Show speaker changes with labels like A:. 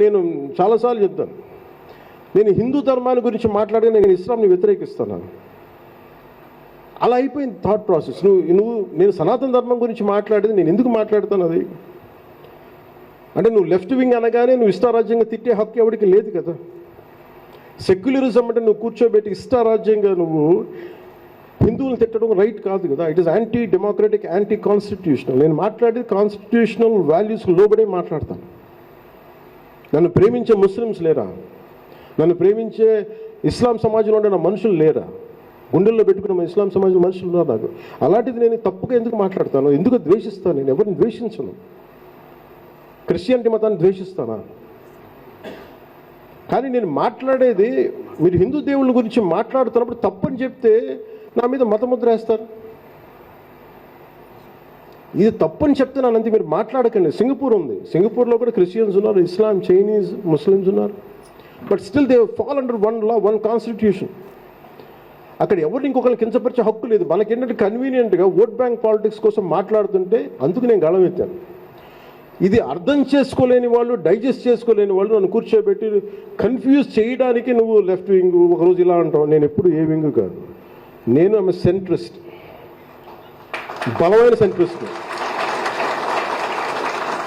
A: నేను చాలాసార్లు చెప్తాను. నేను హిందూ ధర్మాన్ని గురించి మాట్లాడి నేను ఇస్లాంని వ్యతిరేకిస్తున్నాను. అలా అయిపోయింది థాట్ ప్రాసెస్ నువ్వు నువ్వు నేను సనాతన ధర్మం గురించి మాట్లాడేది నేను ఎందుకు మాట్లాడుతాను అది? అంటే నువ్వు లెఫ్ట్ వింగ్ అనగానే నువ్వు ఇష్టారాజ్యంగా తిట్టే హక్కు ఎవరికి లేదు కదా. సెక్యులరిజం అంటే నువ్వు కూర్చోబెట్టి ఇష్టారాజ్యంగా నువ్వు హిందువులను తిట్టడం రైట్ కాదు కదా. It is anti democratic anti constitutional నేను మాట్లాడేది కాన్స్టిట్యూషనల్ వాల్యూస్ లోబడే మాట్లాడతాను. నన్ను ప్రేమించే ముస్లిమ్స్ లేరా? నన్ను ప్రేమించే ఇస్లాం సమాజంలో ఉండే నా మనుషులు లేరా? గుండెల్లో పెట్టుకున్న ఇస్లాం సమాజం మనుషులు ఉన్నారు నాకు? అలాంటిది నేను తప్పుగా ఎందుకు మాట్లాడతాను? ఎందుకు ద్వేషిస్తాను? నేను ఎవరిని ద్వేషించను? క్రిస్టియానిటీ మతాన్ని ద్వేషిస్తానా? కానీ నేను మాట్లాడేది మీరు హిందూ దేవుళ్ళ గురించి మాట్లాడుతున్నప్పుడు తప్పని చెప్తే నా మీద మతముద్ర వేస్తారు. ఇది తప్పని చెప్తున్నానంతే మీరు మాట్లాడకండి. సింగపూర్ ఉంది. సింగపూర్లో కూడా క్రిస్టియన్స్ ఉన్నారు ఇస్లాం చైనీస్ ముస్లిమ్స్ ఉన్నారు. But still they fall under one law one constitution అక్కడ ఎవరిని ఇంకొకరిని కించపరిచే హక్కు లేదు. మనకేంటంటే కన్వీనియంట్గా ఓట్ బ్యాంక్ పాలిటిక్స్ కోసం మాట్లాడుతుంటే అందుకు నేను గళం ఎత్తాను. ఇది అర్థం చేసుకోలేని వాళ్ళు డైజెస్ట్ చేసుకోలేని వాళ్ళు నన్ను కూర్చోబెట్టి కన్ఫ్యూజ్ చేయడానికి నువ్వు లెఫ్ట్ వింగ్ ఒకరోజు ఇలా అంటావు. నేను ఎప్పుడు ఏ వింగ్ కాదు. నేను ఆమె సెంట్రిస్ట్ బలమైన సెంట్రిస్ట్